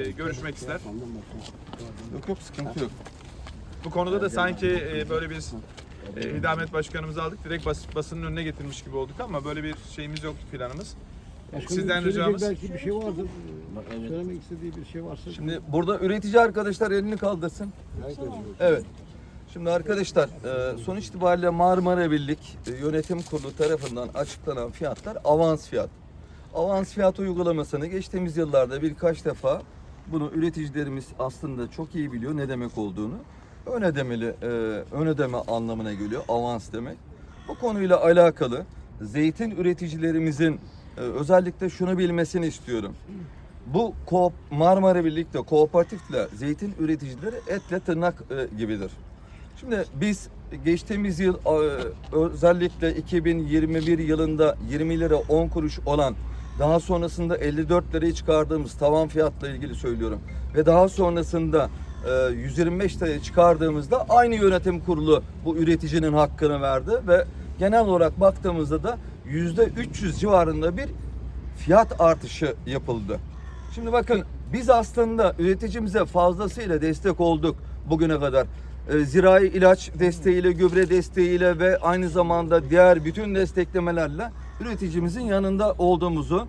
e, görüşmek ister. Yok yok sıkıntı yok. Bu konuda da sanki e, böyle biz e, Hidamet Başkanımızı aldık. Direkt bas, basının önüne getirmiş gibi olduk ama böyle bir şeyimiz yoktu planımız. Başkanım, Sizden ricamız- Belki bir şey vardır. Söylemek istediği bir şey varsa. Şimdi burada üretici arkadaşlar elini kaldırsın. Evet. Şimdi arkadaşlar e, sonuç itibariyle Marmara Birlik e, Yönetim Kurulu tarafından açıklanan fiyatlar avans fiyat. Avans fiyat uygulamasını geçtiğimiz yıllarda birkaç defa bunu üreticilerimiz aslında çok iyi biliyor ne demek olduğunu. Ön ödemeli, e, ön ödeme anlamına geliyor avans demek. Bu konuyla alakalı zeytin üreticilerimizin e, özellikle şunu bilmesini istiyorum. Bu koop, Marmara Birlik'te kooperatifle zeytin üreticileri etle tırnak e, gibidir. Şimdi biz geçtiğimiz yıl e, özellikle 2021 yılında 20 lira 10 kuruş olan daha sonrasında 54 liraya çıkardığımız tavan fiyatla ilgili söylüyorum. Ve daha sonrasında e, 125 liraya çıkardığımızda aynı yönetim kurulu bu üreticinin hakkını verdi ve genel olarak baktığımızda da %300 civarında bir fiyat artışı yapıldı. Şimdi bakın biz aslında üreticimize fazlasıyla destek olduk bugüne kadar. Ee, zirai ilaç desteğiyle, gübre desteğiyle ve aynı zamanda diğer bütün desteklemelerle üreticimizin yanında olduğumuzu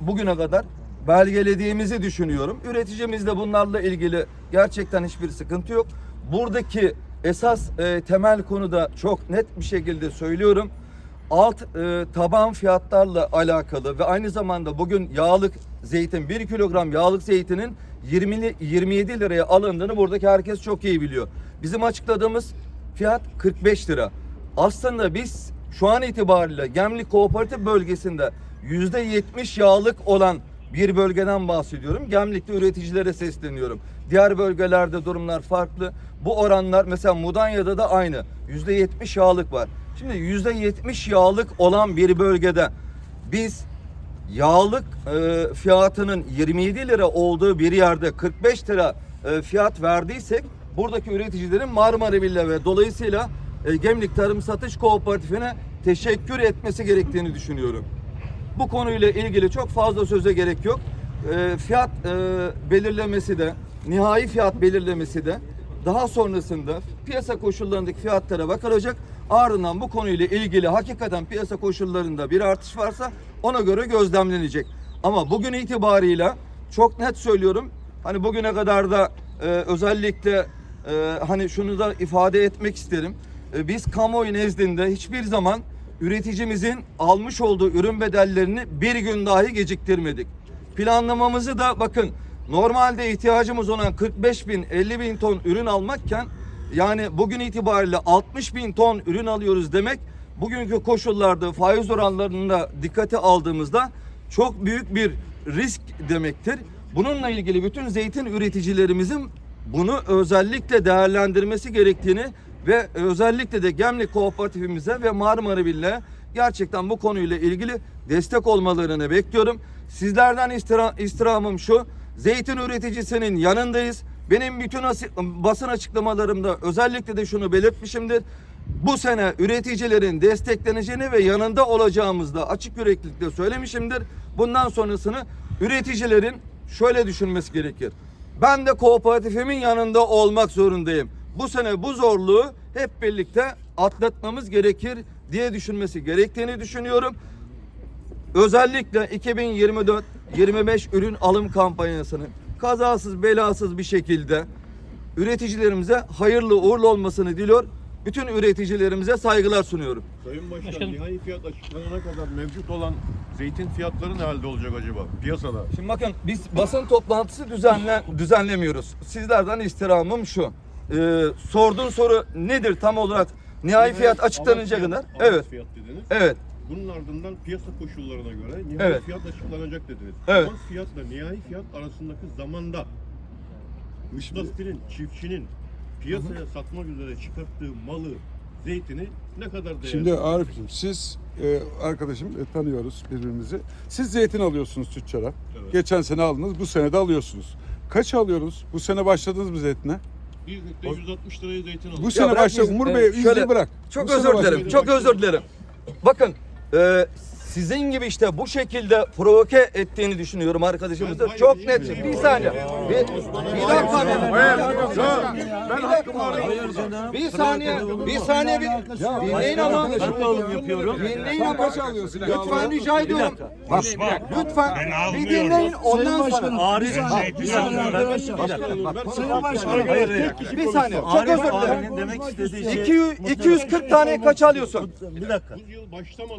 bugüne kadar belgelediğimizi düşünüyorum. Üreticimizde bunlarla ilgili gerçekten hiçbir sıkıntı yok. Buradaki esas e, temel konu da çok net bir şekilde söylüyorum alt e, taban fiyatlarla alakalı ve aynı zamanda bugün yağlık zeytin 1 kilogram yağlık zeytinin 20 27 liraya alındığını buradaki herkes çok iyi biliyor. Bizim açıkladığımız fiyat 45 lira. Aslında biz şu an itibariyle Gemlik Kooperatif bölgesinde %70 yağlık olan bir bölgeden bahsediyorum. Gemlik'te üreticilere sesleniyorum. Diğer bölgelerde durumlar farklı. Bu oranlar mesela Mudanya'da da aynı. %70 yağlık var. Şimdi %70 yağlık olan bir bölgede biz yağlık e, fiyatının 27 lira olduğu bir yerde 45 lira e, fiyat verdiysek buradaki üreticilerin Marmara Birliği ve dolayısıyla e, Gemlik Tarım Satış Kooperatifine teşekkür etmesi gerektiğini düşünüyorum. Bu konuyla ilgili çok fazla söze gerek yok. E, fiyat e, belirlemesi de, nihai fiyat belirlemesi de daha sonrasında piyasa koşullarındaki fiyatlara bakılacak. Ardından bu konuyla ilgili hakikaten piyasa koşullarında bir artış varsa ona göre gözlemlenecek. Ama bugün itibarıyla çok net söylüyorum. Hani bugüne kadar da e, özellikle e, hani şunu da ifade etmek isterim. E, biz kamuoyu nezdinde hiçbir zaman üreticimizin almış olduğu ürün bedellerini bir gün dahi geciktirmedik. Planlamamızı da bakın normalde ihtiyacımız olan 45 bin 50 bin ton ürün almakken yani bugün itibariyle 60 bin ton ürün alıyoruz demek bugünkü koşullarda faiz oranlarında dikkate aldığımızda çok büyük bir risk demektir. Bununla ilgili bütün zeytin üreticilerimizin bunu özellikle değerlendirmesi gerektiğini ve özellikle de Gemlik Kooperatifimize ve Marmara Birliği'ne gerçekten bu konuyla ilgili destek olmalarını bekliyorum. Sizlerden istira, istirhamım şu. Zeytin üreticisinin yanındayız. Benim bütün basın açıklamalarımda özellikle de şunu belirtmişimdir. Bu sene üreticilerin destekleneceğini ve yanında olacağımızı da açık yüreklilikle söylemişimdir. Bundan sonrasını üreticilerin şöyle düşünmesi gerekir. Ben de kooperatifimin yanında olmak zorundayım. Bu sene bu zorluğu hep birlikte atlatmamız gerekir diye düşünmesi gerektiğini düşünüyorum. Özellikle 2024-25 ürün alım kampanyasını kazasız belasız bir şekilde üreticilerimize hayırlı uğurlu olmasını diliyor. Bütün üreticilerimize saygılar sunuyorum. Sayın Başkan, Başkanım. nihai fiyat açıklanana kadar mevcut olan zeytin fiyatları ne halde olacak acaba piyasada? Şimdi bakın biz basın toplantısı düzenle, düzenlemiyoruz. Sizlerden istirhamım şu. Ee, sorduğun soru nedir tam olarak? Nihai fiyat açıklanınca kadar. fiyat- avans Evet. fiyat dediniz. Evet. Bunun ardından piyasa koşullarına göre nihai Evet. fiyat açıklanacak dediniz. Evet. Avans fiyatla nihai fiyat arasındaki zamanda müstahsirin, çiftçinin piyasaya satmak üzere çıkarttığı malı, zeytini ne kadar değerli? Şimdi Arif'ciğim siz e, arkadaşım e, tanıyoruz birbirimizi. Siz zeytin alıyorsunuz tüccara. Evet. Geçen sene aldınız, bu sene de alıyorsunuz. Kaç alıyoruz? Bu sene başladınız mı zeytine? Bir litre 160 liraya zeytin aldık. Bu sene bırak başladı. biz- Umur e, Bey şöyle- bırak. Çok Bu sene özür dilerim. Çok özür dilerim. Bakın e, sizin gibi işte bu şekilde provoke ettiğini düşünüyorum arkadaşımızı. Çok net. Bir saniye. Bir, bir dakika. Hakkımı Bir saniye. Bir saniye. Bir, dinleyin ama. Dinleyin ama. Lütfen rica ediyorum. Bak, lütfen bir dinleyin ondan sonra. Bir saniye. Çok özür dilerim. demek istediği şey 200, 240 tane kaç alıyorsun? bir dakika.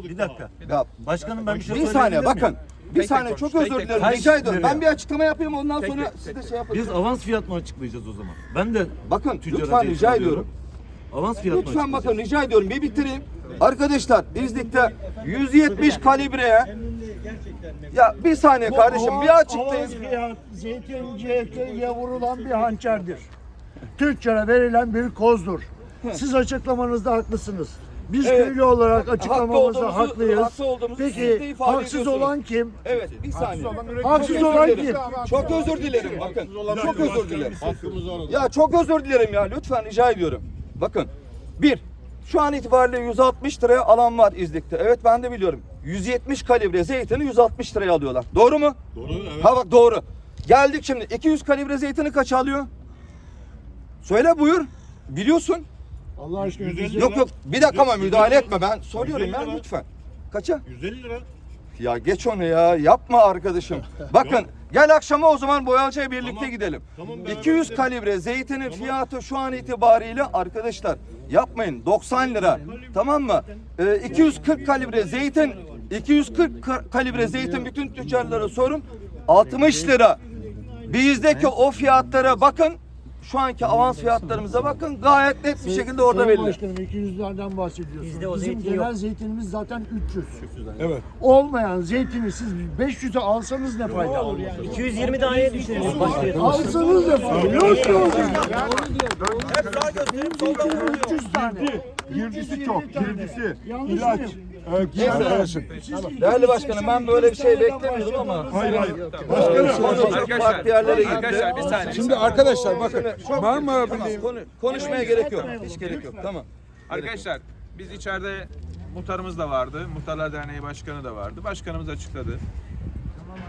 Bir dakika. Ya, Başkanım ben bir şey bir saniye bakın. Bir Tek saniye konuş, çok tek özür tek dilerim. konuş. Rica ediyorum. Kaç Ben bir açıklama yapayım ondan Tek sonra tek, siz tek de şey yapın. Biz avans fiyat mı açıklayacağız o zaman? Ben de Bakın tüccara lütfen rica ediyorum. avans fiyat mı Lütfen açıklayacağız? bakın rica ediyorum bir bitireyim. Arkadaşlar İznik'te 170 kalibreye ya bir saniye kardeşim bir açıklayın. fiyat zeytinciye vurulan bir hançerdir. Tüccara verilen bir kozdur. Siz açıklamanızda haklısınız. Biz Evet. köylü olarak Haklı açıklamamızda olduğumuzu- haklıyız. haklı olduğumuzu Peki haksız olan kim? Evet bir saniye. Haksız olan kim? Çok özür dilerim bakın. Çok özür dilerim. Ya çok özür dilerim ya lütfen rica ediyorum. Bakın bir şu an itibariyle 160 liraya alan var İznik'te. Evet ben de biliyorum. 170 kalibre zeytini 160 liraya alıyorlar. Doğru mu? Doğru evet. Ha bak doğru. Geldik şimdi 200 kalibre zeytini kaç alıyor? Söyle buyur. Biliyorsun. Allah aşkına Yüz elli bizi- Yok yok bir dakika ama müdahale etme ben soruyorum 150 ya lira. lütfen. Kaça? 150 lira. Ya geç onu ya yapma arkadaşım. Bakın gel akşama o zaman Boyalca'ya birlikte Tamam. gidelim. Tamam, beraber 200 gidelim. kalibre zeytinin fiyatı şu an itibariyle arkadaşlar yapmayın 90 lira tamam mı? Ee, 240 kalibre zeytin 240 ka- kalibre zeytin bütün tüccarlara sorun 60 lira. Bizdeki o fiyatlara bakın şu anki avans fiyatlarımıza bakın gayet net bir şekilde orada Sayın belli. Başkanım 200'lerden bahsediyorsunuz. Bizde o Bizim zeytin genel yok. zeytinimiz zaten 300. Evet. Olmayan zeytini siz 500'e alsanız ne fayda? 220 taneye başlayalım. Alsanız ne fayda? Yok ki o Benim zeytinim 300 tane. Girdisi çok, girdisi. Yanlış İlaç. Ee, arkadaşım. Değerli başkanım ben böyle bir şey beklemiyordum ama Hayır hayır. Başkanım konu çok Arkadaşlar, farklı yerlere gitti. arkadaşlar bir saniye. Şimdi arkadaşlar bakın Marmara Tamam, Birliği konu- konuşmaya gerek yok. Hiç gerek yok. Tamam. Arkadaşlar biz içeride muhtarımız da vardı. Muhtarlar Derneği Başkanı da vardı. Başkanımız açıkladı.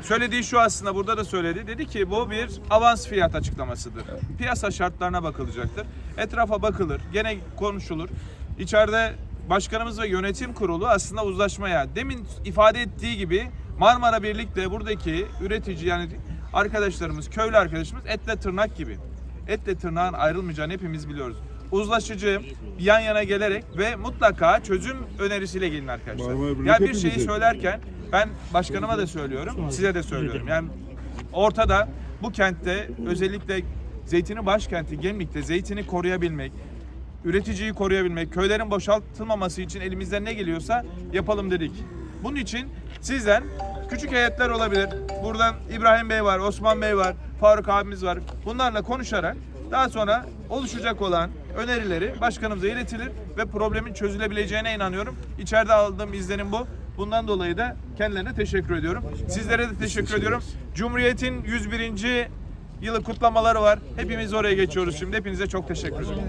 Söylediği şu aslında burada da söyledi. Dedi ki bu bir avans fiyat açıklamasıdır. Piyasa şartlarına bakılacaktır. Etrafa bakılır. Gene konuşulur. İçeride başkanımız ve yönetim kurulu aslında uzlaşmaya demin ifade ettiği gibi Marmara Birlik'te buradaki üretici yani arkadaşlarımız, köylü arkadaşımız etle tırnak gibi. Etle tırnağın ayrılmayacağını hepimiz biliyoruz. Uzlaşıcı, yan yana gelerek ve mutlaka çözüm önerisiyle gelin arkadaşlar. Birlik Yani bir şeyi söylerken ben başkanıma da söylüyorum, size de söylüyorum. Yani ortada bu kentte özellikle zeytini başkenti Gemlik'te zeytini koruyabilmek, üreticiyi koruyabilmek, köylerin boşaltılmaması için elimizden ne geliyorsa yapalım dedik. Bunun için sizden küçük heyetler olabilir. Buradan İbrahim Bey var, Osman Bey var, Faruk abimiz var. Bunlarla konuşarak daha sonra oluşacak olan önerileri başkanımıza iletilir ve problemin çözülebileceğine inanıyorum. İçeride aldığım izlenim bu. Bundan dolayı da kendilerine teşekkür ediyorum. Sizlere de teşekkür ediyorum. Cumhuriyet'in 101. yılı kutlamaları var. Hepimiz oraya geçiyoruz şimdi. Hepinize çok teşekkür ederim.